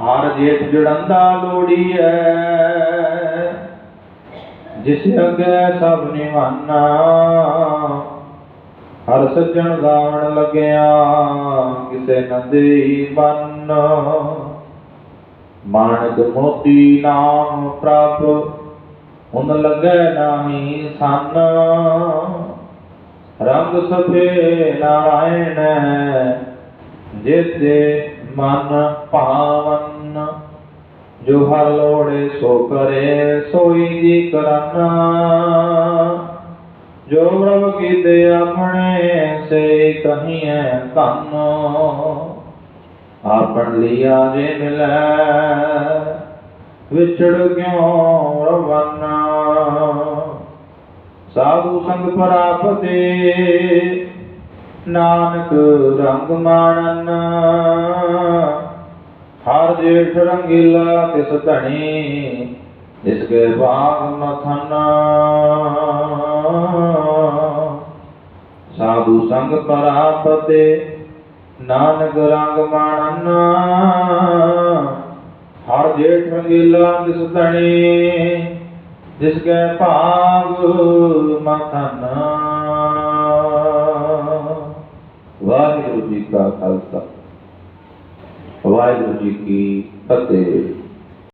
ਹਰ ਜੇਠ ਜੜੰਦਾ ਲੋੜੀਐ। ਜਿਸ ਅੱਗੇ ਸਭ ਨਿਵਾਨਾ, ਹਰ ਸੱਜਣ ਗਾਵਣ ਲੱਗਿਆ, ਕਿਸੇ ਨਦੀ ਬੰਨ। ਮਾਨਕ ਮੋਤੀ ਨਾਮ ਪ੍ਰਭ, ਹੁਣ ਲੱਗੈ ਨਾਹੀ ਸੰਨ। ਰੰਗ ਸਫੇ ਨਾਰਾਇਣ ਜਿਤੇ ਮਨ ਭਾਵਨ। ਜੋ ਹਰ ਲੋੜੇ ਸੋ ਕਰੇ, ਸੋਈ ਜੀ ਕਰਨਾ। ਜੋ ਪ੍ਰਭ ਕੀਤੇ ਆਪਣੇ, ਸੇ ਕਹੀਐ ਧੰਨ। ਆਪਣ ਲਿਆ ਜੇ ਮਿਲੈ, ਵਿਛੜ ਕਿਉ ਰਵਨਾ? ਸਾਧੂ ਸੰਗ ਪ੍ਰਾਪਤੇ, ਨਾਨਕ ਰੰਗ ਮਾਣਨ। ਹਰ ਜੇਠ ਰੰਗੀਲਾ ਤਿਸ ਧਣੀ ਇਸ ਕੇ ਬਾਗ ਮਥਨਾ। ਸਾਧੂ ਸੰਗ ਪ੍ਰਾਪਤੇ, ਨਾਨਕ ਰੰਗ ਮਾਣਨ। ਹਰ ਜੇਠ ਰੰਗੀਲਾ ਤਿਸ ਧਣੀ, ਜਿਸ ਕੇ ਭਾਗ ਮਥਨਾ। ਵਾਹਿਗੁਰੂ ਜੀ ਕਾ ਖਾਲਸਾ। ਵਾਹਿਗੁਰੂ ਜੀ ਕੀ ਫਤਿਹ।